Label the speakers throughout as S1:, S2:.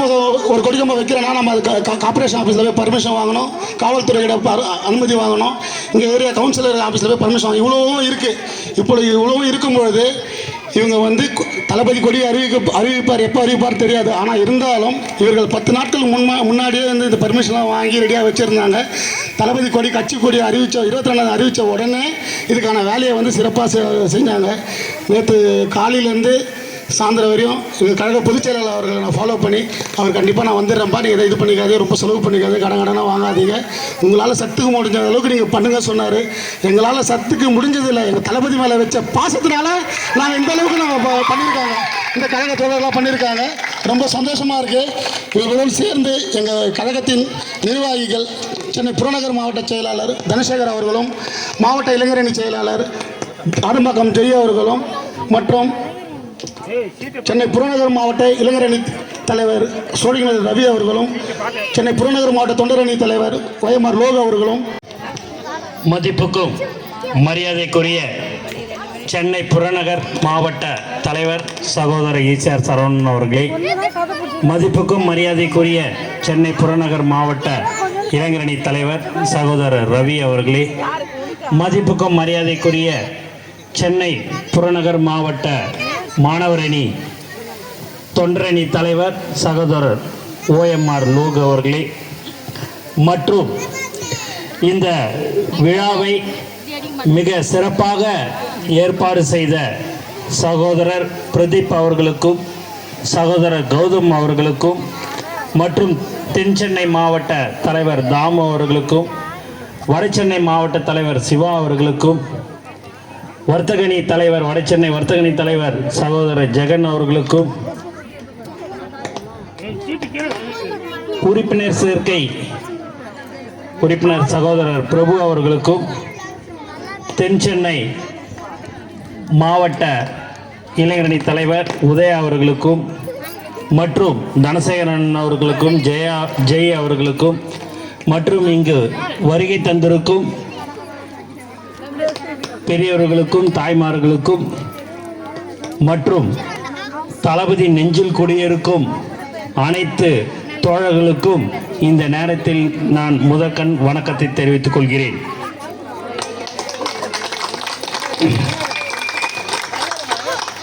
S1: கொடிமுகம் ஒரு கொடிக்கம்பம் வைக்கிறேன்னா நம்ம அது கார்பரேஷன் ஆஃபீஸில் போய் பர்மிஷன் வாங்கணும். காவல்துறையிட அனுமதி வாங்கணும். இங்கே ஏரியா கவுன்சிலர் ஆஃபீஸில் போய் பர்மிஷன் வாங்கணும் இவ்வளவும் இருக்குது இப்படி இவ்வளவும் இருக்கும்பொழுது இவங்க வந்து தளபதி கொடி அறிவிக்க அறிவிப்பார். எப்போ அறிவிப்பார் தெரியாது. ஆனால் இருந்தாலும் இவர்கள் பத்து நாட்கள் முன்மா முன்னாடியே வந்து இந்த பர்மிஷன்லாம் வாங்கி ரெடியாக வச்சுருந்தாங்க. தளபதி கொடி கட்சி கொடி அறிவித்த இருபத்தி ரெண்டாவது அறிவித்த உடனே இதுக்கான வேலையை வந்து சிறப்பாக செஞ்சாங்க. நேற்று காலையிலேருந்து சாயந்தரம் வரையும் எங்கள் கழக பொதுச் செயலாளர் அவர்களை நான் ஃபாலோ பண்ணி அவர் கண்டிப்பாக நான் வந்துடுறேன்ப்பா. நீங்கள் இதை இது பண்ணிக்காதே ரொம்ப செலவு பண்ணிக்காதே கடன் கடனாக வாங்காதீங்க. உங்களால் சத்துக்கு முடிஞ்ச அளவுக்கு நீங்கள் பண்ணுங்க சொன்னார். எங்களால் சத்துக்கு முடிஞ்சதில்லை. எங்கள் தளபதி மேலே வச்ச பாசத்தினால நாங்கள் இந்த அளவுக்கு நாங்கள் பண்ணியிருக்காங்க. இந்த கழக தோழர்களாக பண்ணியிருக்காங்க. ரொம்ப சந்தோஷமாக இருக்குது இவர்களுடன் சேர்ந்து எங்கள் கழகத்தின் நிர்வாகிகள் சென்னை புறநகர் மாவட்ட செயலாளர் தனசேகர் அவர்களும் மாவட்ட இளைஞரணி செயலாளர் ஆரம்பாக்கம் ஜெய் அவர்களும் மற்றும் சென்னை புறநகர் மாவட்ட இளைஞரணி தலைவர் சோழிங்கநகர் ரவி அவர்களும் சென்னை புறநகர் மாவட்ட தொண்டரணி தலைவர் வயமார் லோக அவர்களும்
S2: மதிப்புக்கும் மரியாதைக்குரிய சென்னை புறநகர் மாவட்ட தலைவர் சகோதரர் ஈசிஆர் சரவணன் அவர்களே மதிப்புக்கும் மரியாதைக்குரிய சென்னை புறநகர் மாவட்ட இளைஞரணி தலைவர் சகோதரர் ரவி அவர்களே மதிப்புக்கும் மரியாதைக்குரிய சென்னை புறநகர் மாவட்ட மாணவரணி தொண்டரணி தலைவர் சகோதரர் ஓஎம்ஆர் லூக் அவர்களே மற்றும் இந்த விழாவை மிக சிறப்பாக ஏற்பாடு செய்த சகோதரர் பிரதீப் அவர்களுக்கும் சகோதரர் கௌதம் அவர்களுக்கும் மற்றும் தென் சென்னை மாவட்ட தலைவர் தாமு அவர்களுக்கும் வடசென்னை மாவட்ட தலைவர் சிவா அவர்களுக்கும் வர்த்தகணி தலைவர் வடசென்னை வர்த்தகணி தலைவர் சகோதரர் ஜெகன் அவர்களுக்கும் உறுப்பினர் சேர்க்கை உறுப்பினர் சகோதரர் பிரபு அவர்களுக்கும் தென் சென்னை மாவட்ட இளைஞரணி தலைவர் உதயா அவர்களுக்கும் மற்றும் தனசேகரன் அவர்களுக்கும் ஜெயா ஜெய் அவர்களுக்கும் மற்றும் இங்கு வருகை தந்திருக்கும் பெரியவர்களுக்கும் தாய்மார்களுக்கும் மற்றும் தளபதி நெஞ்சில் குடியிருக்கும் அனைத்து தோழர்களுக்கும் இந்த நேரத்தில் நான் முதற்கண் வணக்கத்தை தெரிவித்துக் கொள்கிறேன்.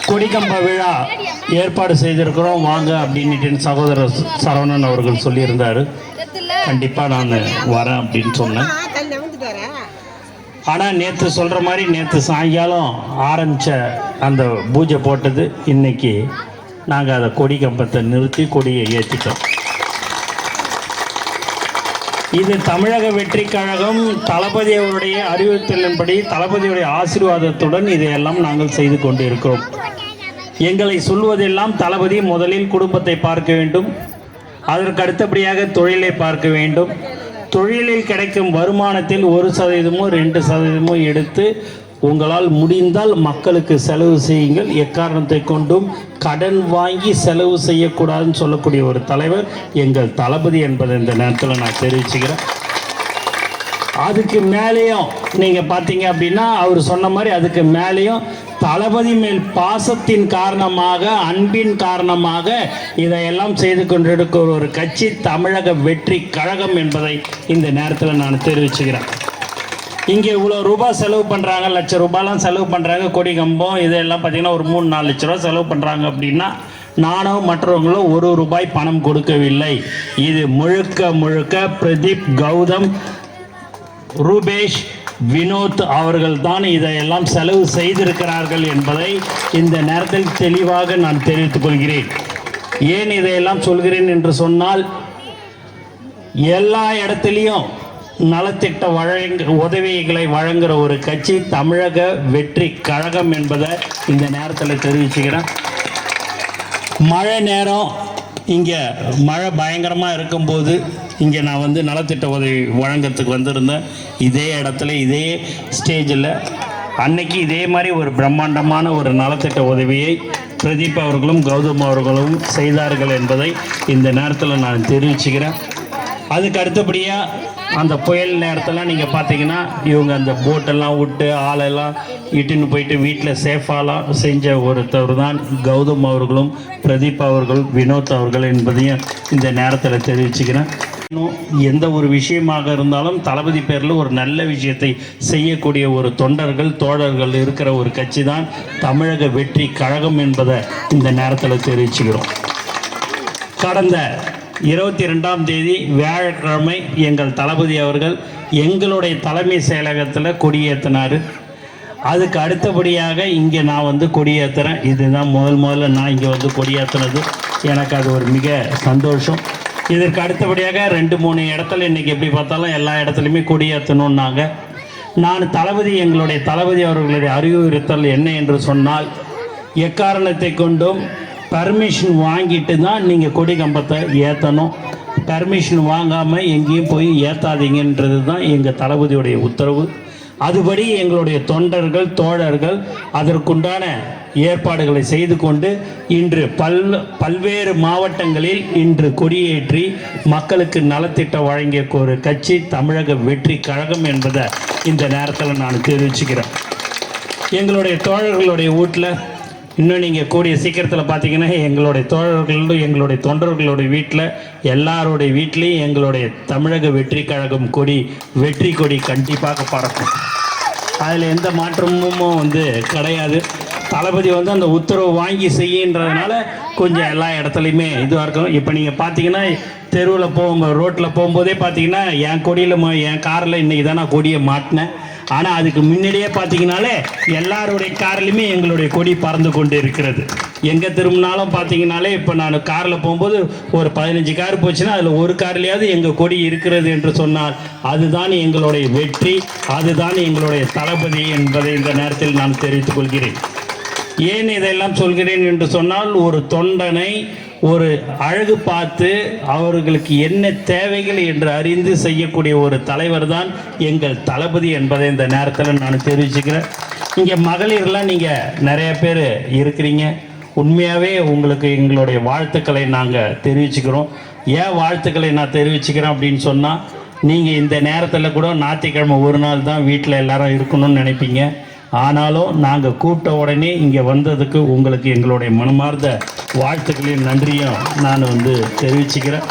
S2: கொடிக்கம்ப விழா ஏற்பாடு செய்திருக்கிறோம். வாங்க அப்படின்னுட்டு சகோதரர் சரவணன் அவர்கள் சொல்லியிருந்தார். கண்டிப்பாக நான் வரேன் அப்படின்னு சொன்னேன். ஆனால் நேற்று சொல்கிற மாதிரி நேற்று சாயங்காலம் ஆரம்பித்த அந்த பூஜை போட்டது இன்றைக்கி நாங்கள் அதை கொடி கம்பத்தை நிறுத்தி கொடியை ஏற்றிட்டோம் இது தமிழக வெற்றி கழகம் தளபதி அவருடைய அறிவுறுத்தலின்படி தளபதியுடைய ஆசீர்வாதத்துடன் இதையெல்லாம் நாங்கள் செய்து கொண்டிருக்கிறோம். எங்களை சொல்வதெல்லாம் தளபதி முதலில் குடும்பத்தை பார்க்க வேண்டும். அதற்கு அடுத்தபடியாக தொழிலை பார்க்க வேண்டும். தொழிலில் கிடைக்கும் வருமானத்தில் ஒரு சதவீதமோ ரெண்டு சதவீதமோ எடுத்து உங்களால் முடிந்தால் மக்களுக்கு செலவு செய்யுங்கள். எக்காரணத்தை கொண்டும் கடன் வாங்கி செலவு செய்யக்கூடாதுன்னு சொல்லக்கூடிய ஒரு தலைவர் எங்கள் தளபதி என்பதை இந்த நேரத்தில் நான் தெரிவிச்சுக்கிறேன். அதுக்கு மேலேயும் நீங்கள் பார்த்தீங்க அப்படின்னா அவர் சொன்ன மாதிரி அதுக்கு மேலேயும் தளபதி மேல் பாசத்தின் காரணமாக அன்பின் காரணமாக இதையெல்லாம் செய்து கொண்டிருக்கிற ஒரு கட்சி தமிழக வெற்றி கழகம் என்பதை இந்த நேரத்தில் நான் தெரிவிச்சுக்கிறேன். இங்கே இவ்வளோ ரூபாய் செலவு பண்ணுறாங்க லட்ச ரூபாயெலாம் செலவு பண்ணுறாங்க கொடி கம்பம் இதெல்லாம் பார்த்தீங்கன்னா ஒரு மூணு நாலு லட்ச ரூபா செலவு பண்ணுறாங்க அப்படின்னா நானும் மற்றவங்களும் ஒரு ரூபாய் பணம் கொடுக்கவில்லை. இது முழுக்க முழுக்க பிரதீப் கௌதம் ரூபேஷ் வினோத் அவர்கள் தான் இதையெல்லாம் செலவு செய்திருக்கிறார்கள் என்பதை இந்த நேரத்தில் தெளிவாக நான் தெரிவித்துக் கொள்கிறேன். ஏன் இதையெல்லாம் சொல்கிறேன் என்று சொன்னால் எல்லா இடத்துலையும் நலத்திட்ட வழங்க உதவிகளை வழங்குகிற ஒரு கட்சி தமிழக வெற்றி கழகம் என்பதை இந்த நேரத்தில் தெரிவிச்சுக்கிறேன். மழை நேரம் இங்கே மழை பயங்கரமாக இருக்கும்போது இங்கே நான் வந்து நலத்திட்ட உதவி வழங்கிறதுக்கு வந்திருந்தேன். இதே இடத்துல இதே ஸ்டேஜில் அன்னைக்கு இதே மாதிரி ஒரு பிரம்மாண்டமான ஒரு நலத்திட்ட உதவியை பிரதீப் அவர்களும் கௌதம் அவர்களும் செய்தார்கள் என்பதை இந்த நேரத்தில் நான் தெரிவிச்சுக்கிறேன். அதுக்கு அடுத்தபடியாக அந்த புயல் நேரத்தில் நீங்கள் பார்த்தீங்கன்னா இவங்க அந்த போட்டெல்லாம் விட்டு ஆளெல்லாம் இட்டுன்னு போயிட்டு வீட்டில் சேஃபாலாம் செஞ்ச ஒருத்தர் தான் கௌதம் அவர்களும் பிரதீப் அவர்கள் வினோத் அவர்கள் என்பதையும் இந்த நேரத்தில் தெரிவிச்சுக்கிறேன். இன்னும் எந்த ஒரு விஷயமாக இருந்தாலும் தளபதி பேரில் ஒரு நல்ல விஷயத்தை செய்யக்கூடிய ஒரு தொண்டர்கள் தோழர்கள் இருக்கிற ஒரு கட்சி தான் தமிழக வெற்றி கழகம் என்பதை இந்த நேரத்தில் தெரிவிச்சுக்கிறோம். கடந்த இருபத்தி ரெண்டாம் தேதி வியாழக்கிழமை எங்கள் தளபதி அவர்கள் எங்களுடைய தலைமை செயலகத்தில் கொடியேற்றினார் அதுக்கு அடுத்தபடியாக இங்கே நான் வந்து கொடியேற்றுறேன் இதுதான் முதல் முதல்ல நான் இங்கே வந்து கொடியேற்றினது எனக்கு அது ஒரு மிக சந்தோஷம். இதற்கு அடுத்தபடியாக ரெண்டு மூணு இடத்துல இன்றைக்கி எப்படி பார்த்தாலும் எல்லா இடத்துலையுமே கொடியேற்றணுன்னாங்க நான் தளபதி எங்களுடைய தளபதி அவர்களுடைய அறிவுறுத்தல் என்ன என்று சொன்னால் எக்காரணத்தை கொண்டும் பர்மிஷன் வாங்கிட்டு தான் நீங்கள் கொடி கம்பத்தை ஏற்றணும் பர்மிஷன் வாங்காமல் எங்கேயும் போய் ஏற்றாதீங்கன்றது தான் எங்கள் தளபதியுடைய உத்தரவு. அதுபடி எங்களுடைய தொண்டர்கள் தோழர்கள் அதற்குண்டான ஏற்பாடுகளை செய்து கொண்டு இன்று பல் பல்வேறு மாவட்டங்களில் இன்று கொடியேற்றி மக்களுக்கு நலத்திட்டம் வழங்கிய ஒரு கட்சி தமிழக வெற்றி கழகம் என்பதை இந்த நேரத்தில் நான் தெரிவிச்சுக்கிறேன். எங்களுடைய தோழர்களுடைய வீட்டில் இன்னும் நீங்கள் கூடிய சீக்கிரத்தில் பார்த்தீங்கன்னா எங்களுடைய தோழர்களும் எங்களுடைய தொண்டர்களுடைய வீட்டில் எல்லாருடைய வீட்லேயும் எங்களுடைய தமிழக வெற்றி கழகம் கொடி வெற்றி கொடி கண்டிப்பாக பறக்கும். அதில் எந்த மாற்றமும் வந்து கிடையாது. தளபதி வந்து அந்த உத்தரவு வாங்கி செய்யன்றதுனால கொஞ்சம் எல்லா இடத்துலையுமே இதுவாக இருக்கும். இப்போ நீங்கள் பார்த்தீங்கன்னா தெருவில் போகும்போது ரோட்டில் போகும்போதே பார்த்தீங்கன்னா என் கொடியில் என் காரில் இன்றைக்கி தான் நான் கொடியை மாட்டினேன். ஆனால் அதுக்கு முன்னாடியே பார்த்தீங்கனாலே எல்லாருடைய கார்லையுமே எங்களுடைய கொடி பறந்து கொண்டு இருக்கிறது. எங்கே திரும்பினாலும் பார்த்தீங்கனாலே இப்போ நான் காரில் போகும்போது ஒரு பதினஞ்சு கார் போச்சுன்னா அதில் ஒரு கார்லையாவது எங்கள் கொடி இருக்கிறது என்று சொன்னால் அதுதான் எங்களுடைய வெற்றி அதுதான் எங்களுடைய தளபதி என்பதை இந்த நேரத்தில் நான் தெரிவித்துக் கொள்கிறேன். ஏன் இதெல்லாம் சொல்கிறேன் என்று சொன்னால் ஒரு தொண்டனை ஒரு அழகு பார்த்து அவர்களுக்கு என்ன தேவைகள் என்று அறிந்து செய்யக்கூடிய ஒரு தலைவர் தான் எங்கள் தளபதி என்பதை இந்த நேரத்தில் நான் தெரிவிச்சுக்கிறேன். இங்கே மகளிர்லாம் நீங்கள் நிறைய பேர் இருக்கிறீங்க. உண்மையாகவே உங்களுக்கு எங்களுடைய வாழ்த்துக்களை நாங்கள் தெரிவிச்சுக்கிறோம். ஏன் வாழ்த்துக்களை நான் தெரிவிச்சுக்கிறேன் அப்படின்னு சொன்னால் நீங்கள் இந்த நேரத்தில் கூட ஞாயிற்றுக்கிழமை ஒரு நாள் தான் வீட்டில் எல்லாரும் இருக்கணும்னு நினைப்பீங்க. ஆனாலும் நாங்கள் கூப்பிட்ட உடனே இங்கே வந்ததுக்கு உங்களுக்கு எங்களுடைய மனமார்ந்த வாழ்த்துக்களையும் நன்றியும் நான் வந்து தெரிவிச்சுக்கிறேன்.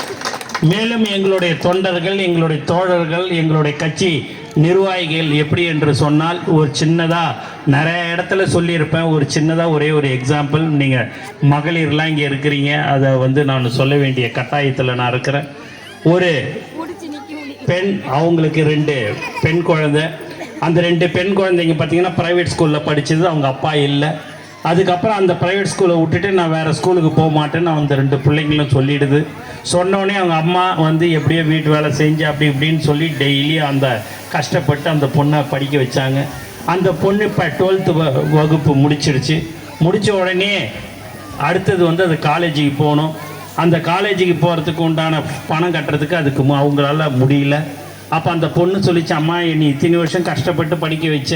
S2: மேலும் எங்களுடைய தொண்டர்கள் எங்களுடைய தோழர்கள் எங்களுடைய கட்சி நிர்வாகிகள் எப்படி என்று சொன்னால் ஒரு சின்னதாக நிறைய இடத்துல சொல்லியிருப்பேன். ஒரு சின்னதாக ஒரே ஒரு எக்ஸாம்பிள் நீங்கள் மகளிர்லாம் இங்கே இருக்கிறீங்க. அதை வந்து நான் சொல்ல வேண்டிய கட்டாயத்தில் நான் இருக்கிறேன். ஒரு பெண் அவங்களுக்கு ரெண்டு பெண் குழந்தை அந்த ரெண்டு பெண் குழந்தைங்க பார்த்தீங்கன்னா ப்ரைவேட் ஸ்கூலில் படித்தது அவங்க அப்பா இல்லை. அதுக்கப்புறம் அந்த ப்ரைவேட் ஸ்கூலை விட்டுட்டு நான் வேறு ஸ்கூலுக்கு போக மாட்டேன்னு அந்த ரெண்டு பிள்ளைங்களும் சொல்லிடுது. சொன்னோடனே அவங்க அம்மா வந்து எப்படியோ வீட்டு வேலை செஞ்சு அப்படி இப்படின்னு சொல்லி டெய்லி அந்த கஷ்டப்பட்டு அந்த பொண்ணை படிக்க வச்சாங்க. அந்த பொண்ணு இப்போ டுவெல்த்து வகுப்பு முடிச்சிடுச்சு. முடித்த உடனே அடுத்தது வந்து அது காலேஜுக்கு போகணும். அந்த காலேஜுக்கு போகிறதுக்கு உண்டான பணம் கட்டுறதுக்கு அதுக்கு மு- அவங்களால முடியல. அப்போ அந்த பொண்ணு சொல்லிச்சு அம்மா நீ இத்தனை வருஷம் கஷ்டப்பட்டு படிக்க வச்ச.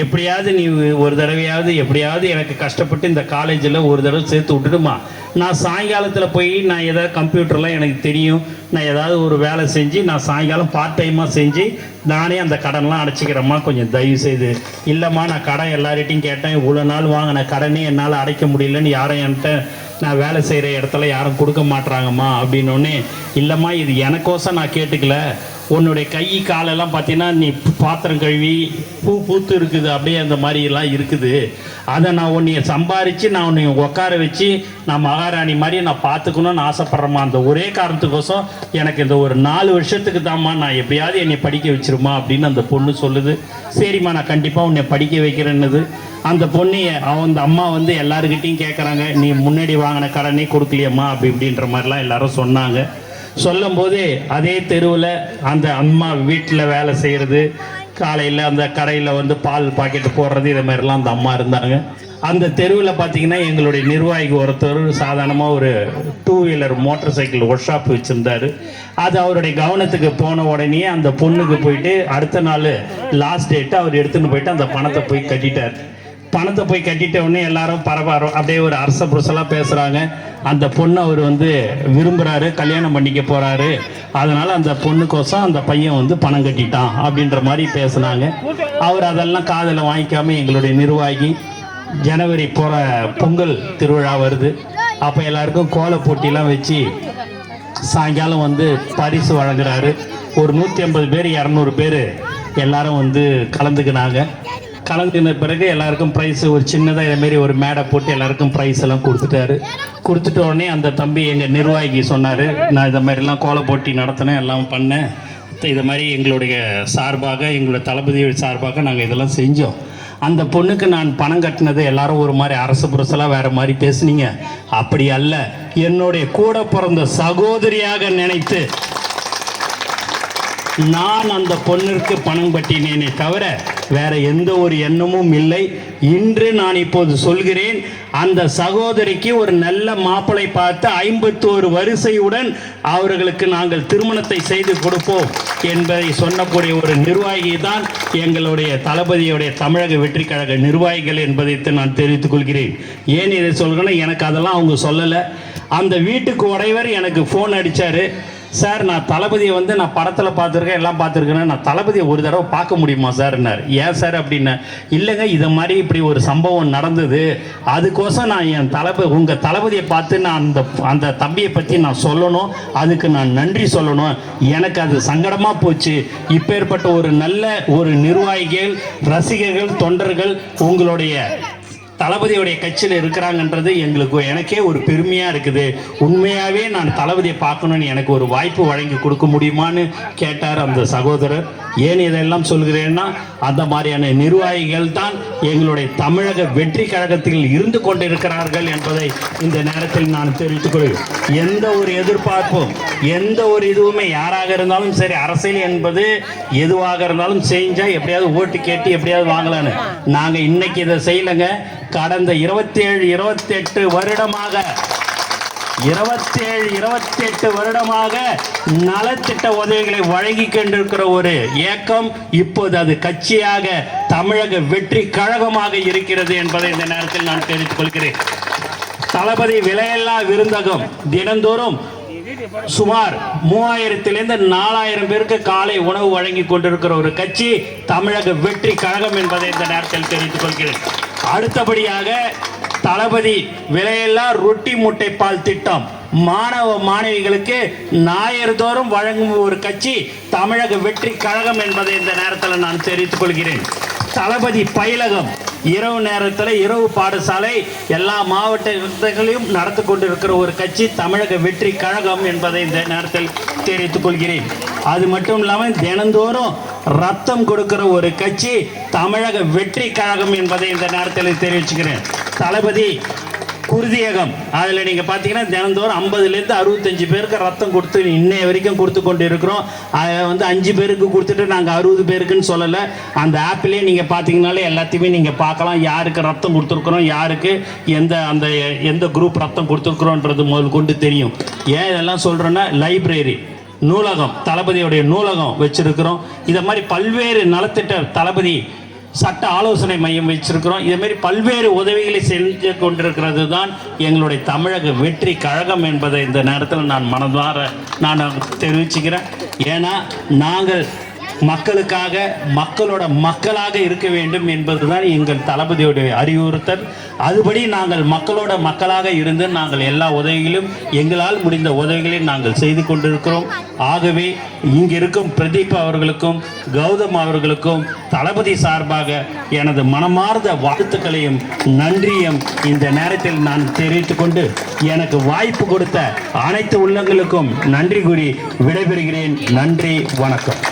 S2: எப்படியாவது நீ ஒரு தடவையாவது எப்படியாவது எனக்கு கஷ்டப்பட்டு இந்த காலேஜில் ஒரு தடவை சேர்த்து விட்டுடுமா. நான் சாயங்காலத்தில் போய் நான் ஏதாவது கம்ப்யூட்டர்லாம் எனக்கு தெரியும். நான் ஏதாவது ஒரு வேலை செஞ்சு நான் சாயங்காலம் பார்ட் டைமாக செஞ்சு நானே அந்த கடன்லாம் அடைச்சிக்கிறேம்மா கொஞ்சம் தயவு செய்து. இல்லைம்மா நான் கடன் எல்லார்கிட்டையும் கேட்டேன். இவ்வளோ நாள் வாங்கின கடனே என்னால் அடைக்க முடியலன்னு யாரும் என்கிட்ட நான் வேலை செய்கிற இடத்துல யாரும் கொடுக்க மாட்றாங்கம்மா அப்படின்னோடனே இல்லைம்மா இது எனக்கோசம் நான் கேட்டுக்கல. உன்னுடைய கை காலெல்லாம் பார்த்தீங்கன்னா நீ பாத்திரம் கழுவி பூ பூத்து இருக்குது அப்படியே அந்த மாதிரிலாம் இருக்குது. அதை நான் உன்னைய சம்பாரித்து நான் உன்னை உட்கார வச்சு நான் மகாராணி மாதிரி நான் பார்த்துக்கணும்னு ஆசைப்பட்றேம்மா. அந்த ஒரே காரணத்துக்கோசம் எனக்கு இந்த ஒரு நாலு வருஷத்துக்கு தாம்மா நான் எப்படியாவது என்னை படிக்க வச்சிருமா அப்படின்னு அந்த பொண்ணு சொல்லுது. சரிம்மா நான் கண்டிப்பாக உன்னை படிக்க வைக்கிறேன்னுது. அந்த பொண்ணு அவன் அந்த அம்மா வந்து எல்லாருக்கிட்டையும் கேட்குறாங்க நீ முன்னாடி வாங்கின கடனே கொடுக்கலையம்மா அப்படி இப்படின்ற மாதிரிலாம் எல்லாரும் சொன்னாங்க. சொல்லும் போதே அதே தெருவில் அந்த அம்மா வீட்டில் வேலை செய்கிறது காலையில் அந்த கடையில் வந்து பால் பாக்கெட் போடுறது இது மாதிரிலாம் அந்த அம்மா இருந்தாங்க. அந்த தெருவில் பார்த்தீங்கன்னா எங்களுடைய நிர்வாகி ஒருத்தர் சாதாரணமாக ஒரு two wheeler motorcycle workshop வச்சுருந்தாரு. அது அவருடைய கவனத்துக்கு போன உடனே அந்த பொண்ணுக்கு போயிட்டு அடுத்த நாள் லாஸ்ட் டேட்டு அவர் எடுத்துன்னு போயிட்டு அந்த பணத்தை போய் கட்டிட்டார். பணத்தை போய் கட்டிட்ட உடனே எல்லாரும் பரவாயில்ல. அப்படியே ஒரு அரச புருஷலாக பேசுகிறாங்க அந்த பொண்ணை அவர் வந்து விரும்புகிறாரு கல்யாணம் பண்ணிக்க போகிறாரு அதனால் அந்த பொண்ணுக்கோசம் அந்த பையன் வந்து பணம் கட்டிட்டான் அப்படின்ற மாதிரி பேசுனாங்க. அவர் அதெல்லாம் காதில் வாங்கிக்காமல் எங்களுடைய நிர்வாகி ஜனவரி போகிற பொங்கல் திருவிழா வருது. அப்போ எல்லாருக்கும் கோல போட்டிலாம் வச்சு சாயங்காலம் வந்து பரிசு வழங்குறாரு. ஒரு நூற்றி ஐம்பது பேர் இரநூறு பேர் எல்லாரும் வந்து கலந்துக்கினாங்க. கலந்துக்கின பிறகு எல்லாருக்கும் ப்ரைஸ் ஒரு சின்னதாக இதேமாரி ஒரு மேடை போட்டு எல்லாருக்கும் ப்ரைஸ் எல்லாம் கொடுத்துட்டாரு. கொடுத்துட்ட உடனே அந்த தம்பி எங்கள் நிர்வாகி சொன்னார் நான் இதை மாதிரிலாம் கோல போட்டி நடத்தினேன் எல்லாம் பண்ணேன். இது மாதிரி எங்களுடைய சார்பாக எங்களுடைய தளபதி சார்பாக நாங்கள் இதெல்லாம் செஞ்சோம். அந்த பொண்ணுக்கு நான் பணம் கட்டினது எல்லாரும் ஒரு மாதிரி அரசு புரசலாக வேறு மாதிரி பேசுனீங்க. அப்படி அல்ல. என்னுடைய கூட பிறந்த சகோதரியாக நினைத்து நான் அந்த பொண்ணிற்கு பணம் கட்டினேனே தவிர வேற எந்த ஒரு எண்ணமும் இல்லை. இன்று நான் இப்போது சொல்கிறேன் அந்த சகோதரிக்கு ஒரு நல்ல மாப்பிளை பார்த்து ஐம்பத்தோரு வரிசையுடன் அவர்களுக்கு நாங்கள் திருமணத்தை செய்து கொடுப்போம் என்பதை சொன்னக்கூடிய ஒரு நிர்வாகி தான் எங்களுடைய தளபதியுடைய தமிழக வெற்றி கழக நிர்வாகிகள் என்பதை நான் தெரிவித்துக் கொள்கிறேன். ஏன் இதை சொல்கிறேன்னா எனக்கு அதெல்லாம் அவங்க சொல்லலை. அந்த வீட்டுக்கு உடையவர் எனக்கு ஃபோன் அடித்தார் சார் நான் தளபதியை வந்து நான் படத்தில் பார்த்துருக்கேன் எல்லாம் பார்த்துருக்கேன்னு நான் தளபதியை ஒரு தடவை பார்க்க முடியுமா சார்னார்? ஏன் சார் அப்படின்னு இல்லைங்க இதை மாதிரி இப்படி ஒரு சம்பவம் நடந்தது. அதுக்கோசம் நான் என் தளபதி உங்கள் தளபதியை பார்த்து நான் அந்த அந்த தம்பியை பற்றி நான் சொல்லணும். அதுக்கு நான் நன்றி சொல்லணும். எனக்கு அது சங்கடமாக போச்சு. இப்பேற்பட்ட ஒரு நல்ல ஒரு நிர்வாகிகள் ரசிகர்கள் தொண்டர்கள் உங்களுடைய தளபதியுடைய கட்சியில் இருக்கிறாங்கன்றது எங்களுக்கு எனக்கே ஒரு பெருமையாக இருக்குது. உண்மையாகவே நான் தளபதியை பார்க்கணுன்னு எனக்கு ஒரு வாய்ப்பு வழங்கி கொடுக்க முடியுமான்னு கேட்டார் அந்த சகோதரர். ஏன் இதெல்லாம் சொல்கிறேன்னா அந்த மாதிரியான நிர்வாகிகள் தான் எங்களுடைய தமிழக வெற்றி கழகத்தில் இருந்து கொண்டிருக்கிறார்கள் என்பதை இந்த நேரத்தில் நான் தெரிவித்துக் கொள்கிறேன் எந்த ஒரு எதிர்பார்ப்பும் எந்த ஒரு இதுவுமே யாராக இருந்தாலும் சரி அரசியல் என்பது எதுவாக இருந்தாலும் செஞ்சால் எப்படியாவது ஓட்டு கேட்டு எப்படியாவது வாங்கலான்னு. நாங்கள் இன்னைக்கு இதை செய்யலைங்க. கடந்த இருபத்தி ஏழு இருபத்தி எட்டு வருடமாக இருபத்தேழு இருபத்தி எட்டு வருடமாக நலத்திட்ட உதவிகளை வழங்கி கொண்டிருக்கிற ஒரு இயக்கம் இப்போது அது கட்சியாக தமிழக வெற்றி கழகமாக இருக்கிறது என்பதை இந்த நேரத்தில் நான் தெரிவித்துக் கொள்கிறேன். தளபதி விலையில்லா விருந்தகம் தினந்தோறும் சுமார் மூவாயிரத்திலிருந்து நாலாயிரம் பேருக்கு காலை உணவு வழங்கி கொண்டிருக்கிற ஒரு கட்சி தமிழக வெற்றி கழகம் என்பதை இந்த நேரத்தில் தெரிவித்துக் கொள்கிறேன். அடுத்தபடியாக தளபதி விலையில்லா ரொட்டி முட்டை பால் திட்டம். மாணவ மாணவிகளுக்கு ஞாயிறு தோறும் வழங்கும் ஒரு கட்சி தமிழக வெற்றி கழகம் என்பதை இந்த நேரத்தில் நான் தெரிவித்துக் கொள்கிறேன். தளபதி பயிலகம் இரவு நேரத்தில் இரவு பாடசாலை எல்லா மாவட்டங்களையும் நடத்தி கொண்டிருக்கிற ஒரு கட்சி தமிழக வெற்றி கழகம் என்பதை இந்த நேரத்தில் தெரிவித்துக் கொள்கிறேன். அது மட்டும் இல்லாமல் தினந்தோறும் ரத்தம் கொடுக்கிற ஒரு கட்சி தமிழக வெற்றி கழகம் என்பதை இந்த நேரத்தில் தெரிவிச்சுக்கிறேன். தளபதி குருதியகம். அதில் நீங்கள் பார்த்தீங்கன்னா தினந்தோறும் ஐம்பதுலேருந்து அறுபத்தஞ்சு பேருக்கு ரத்தம் கொடுத்து இன்னைய வரைக்கும் கொடுத்து கொண்டு இருக்கிறோம் அதை வந்து அஞ்சு பேருக்கு கொடுத்துட்டு நாங்கள் அறுபது பேருக்குன்னு சொல்லலை. அந்த ஆப்பிலே நீங்கள் பார்த்தீங்கனாலே எல்லாத்தையுமே நீங்கள் பார்க்கலாம். யாருக்கு ரத்தம் கொடுத்துருக்குறோம் யாருக்கு எந்த அந்த எந்த குரூப் ரத்தம் கொடுத்துருக்குறோன்றது முதல் கொண்டு தெரியும். ஏன் இதெல்லாம் சொல்கிறேன்னா லைப்ரரி நூலகம் தளபதியுடைய நூலகம் வச்சுருக்கிறோம். இதை மாதிரி பல்வேறு நலத்திட்ட தளபதி சட்ட ஆலோசனை மையம் வச்சிருக்கிறோம். இதுமாரி பல்வேறு உதவிகளை செஞ்சு கொண்டிருக்கிறது தான் எங்களுடைய தமிழக வெற்றி கழகம் என்பதை இந்த நேரத்தில் நான் மனதார நான் தெரிவிச்சுக்கிறேன். ஏன்னா நாங்கள் மக்களுக்காக மக்களோட மக்களாக இருக்க வேண்டும் என்பதுதான் எங்கள் தளபதியுடைய அறிவுறுத்தல். அதுபடி நாங்கள் மக்களோட மக்களாக இருந்து நாங்கள் எல்லா உதவிகளும் எங்களால் முடிந்த உதவிகளை நாங்கள் செய்து கொண்டிருக்கிறோம். ஆகவே இங்கிருக்கும் பிரதீப் அவர்களுக்கும் கௌதம் அவர்களுக்கும் தளபதி சார்பாக எனது மனமார்ந்த வாழ்த்துக்களையும் நன்றியும் இந்த நேரத்தில் நான் தெரிவித்துக் கொண்டு எனக்கு வாய்ப்பு கொடுத்த அனைத்து உள்ளங்களுக்கும் நன்றி கூறி விடைபெறுகிறேன். நன்றி வணக்கம்.